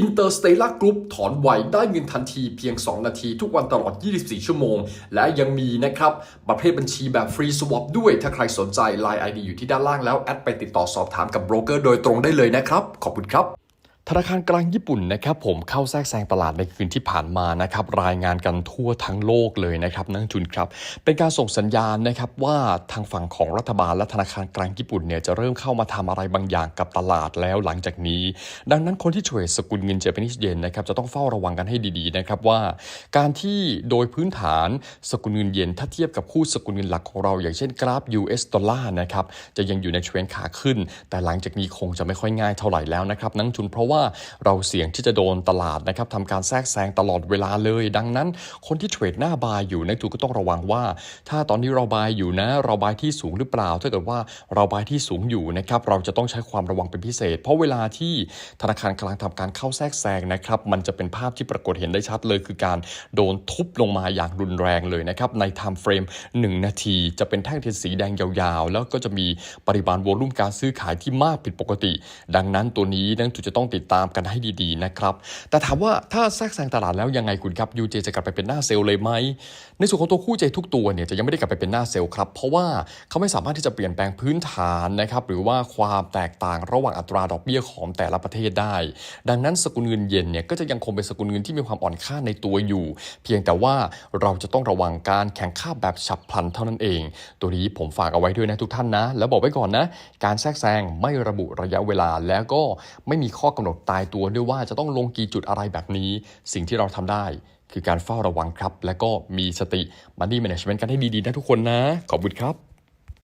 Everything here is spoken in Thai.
Interstellar Group ถอนไวได้เงินทันทีเพียง 2 นาทีทุกวันตลอด 24 ชั่วโมง และยังมีนะครับประเภทบัญชีแบบฟรีสวอปด้วย ถ้าใครสนใจ Line ID อยู่ที่ด้านล่างแล้ว แอดไปติดต่อสอบถามกับโบรกเกอร์โดยตรงได้เลยนะครับ ขอบคุณครับ ธนาคารกลางญี่ปุ่นนะครับผมเข้าแทรกแซงตลาดในคืนที่ผ่านมานะครับรายงานกันทั่วทั้งโลกเลยนะครับนักทุนครับ เป็นการส่งสัญญาณนะครับว่าทางฝั่งของรัฐบาลและธนาคารกลางญี่ปุ่นเนี่ยจะเริ่มเข้ามาทำอะไรบางอย่างกับตลาดแล้วหลังจากนี้ ดังนั้นคนที่เทรดสกุลเงินเจแปนิสเยนนะครับจะต้องเฝ้าระวังกันให้ดีๆนะครับว่า การที่โดยพื้นฐานสกุลเงินเยนถ้าเทียบกับคู่สกุลเงินหลักของเรา อย่างเช่นกราฟ US ดอลลาร์นะครับจะยังอยู่ในเทรนขาขึ้น แต่หลังจากนี้คงจะไม่ค่อยง่ายเท่าไหร่แล้วนะครับนักทุนเพราะว่าเราเสี่ยงที่จะโดนตลาดนะครับทำการแทรกแซงตลอดเวลาเลย ดังนั้น คนที่เทรดหน้าบายอยู่นักทุนก็ต้องระวังว่า ถ้าตอนนี้เราบายอยู่นะเราบายที่สูงหรือเปล่า ถ้าเกิดว่าเราบายที่สูงอยู่นะครับเราจะต้องใช้ความระวังเป็นพิเศษ เพราะเวลาที่ธนาคารกลางทำการเข้าแทรกแซงนะครับมันจะเป็นภาพที่ปรากฏเห็นได้ชัดเลย คือการโดนทุบลงมาอย่างรุนแรงเลยนะครับในไทม์เฟรม1 นาทีจะเป็นแท่งเทียนสีแดงยาวๆ แล้วก็จะมีปริมาณโวลุ่มการซื้อขายที่มากผิดปกติ ดังนั้นตัวนี้นักทุนจะต้องติดตามกันให้ดีๆนะครับแต่ถามว่าถ้าแทรกแซงตลาดแล้วยังไงคุณครับ UJ จะกลับไปเป็นหน้าเซลล์เลยไหมในส่วนของตัวคู่ใจทุกตัวเนี่ยจะยังไม่ได้กลับไปเป็นหน้าเซลล์ครับเพราะว่าเขาไม่สามารถที่จะเปลี่ยนแปลงพื้นฐานนะครับหรือว่าความแตกต่างระหว่างอัตราดอกเบี้ยของแต่ละประเทศได้ ดังนั้นสกุลเงินเยนเนี่ยก็จะยังคงเป็นสกุลเงินที่มีความอ่อนค่าในตัวอยู่ เพียงแต่ว่าเราจะต้องระวังการแข่งข้าแบบฉับพลันเท่านั้นเอง ตัวนี้ผมฝากเอาไว้ด้วยนะทุกท่านนะ แล้วบอกไว้ก่อนนะ การแทรกแซงไม่ระบุระยะเวลาแล้วก็ไม่มีข้อกำหนดตายตัวด้วยว่าจะต้องลงกี่จุดอะไรแบบนี้ สิ่งที่เราทำได้ คือการเฝ้าระวังครับ และก็มีสติ Money Management กันให้ดีๆนะทุกคนนะ ขอบคุณครับ